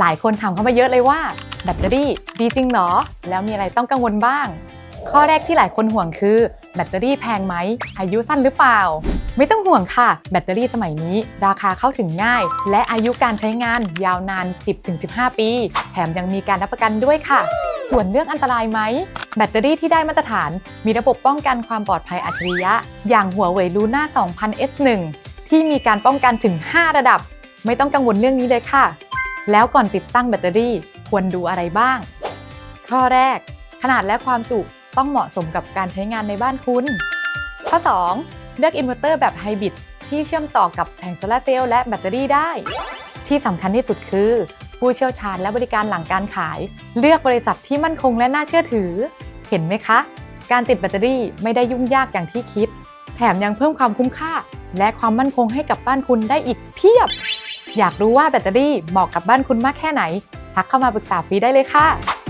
หลายคนถามเข้ามาเยอะเลยว่าแบตเตอรี่ดีจริงเหรอ แล้วมีอะไรต้องกังวลบ้าง ข้อแรกที่หลายคนห่วงคือแบตเตอรี่แพงไหมอายุสั้นหรือเปล่า ไม่ต้องห่วงค่ะ แบตเตอรี่สมัยนี้ ราคาเข้าถึงง่าย และอายุการใช้งานยาวนาน 10-15 ปี แถมยังมีการรับประกันด้วยค่ะ ส่วนเรื่องอันตรายไหมแบตเตอรี่ที่ได้มาตรฐาน มีระบบป้องกันความปลอดภัยอัจฉริยะ อย่างหัวเว่ยลูน่า 2000 S1 ที่มีการป้องกันถึง 5 ระดับ ไม่ต้องกังวลเรื่องนี้เลยค่ะ แล้วก่อนติดตั้งแบตเตอรี่ควรดูอะไรบ้าง ข้อแรก ขนาดและความจุต้องเหมาะสมกับการใช้งานในบ้านคุณ ข้อ 2 เลือกอินเวอร์เตอร์แบบไฮบริดที่เชื่อมต่อกับแผงโซลาร์เซลล์และแบตเตอรี่ได้ ที่สำคัญที่สุดคือ ผู้เชี่ยวชาญและบริการหลังการขาย เลือกบริษัทที่มั่นคงและน่าเชื่อถือ เห็นไหมคะ การติดแบตเตอรี่ไม่ได้ยุ่งยากอย่างที่คิด แถมยังเพิ่มความคุ้มค่า และความมั่นคงให้กับบ้านคุณได้อีกเพียบ อยากรู้ว่าแบตเตอรี่เหมาะกับบ้านคุณมากแค่ไหน ทักเข้ามาปรึกษาฟรีได้เลยค่ะ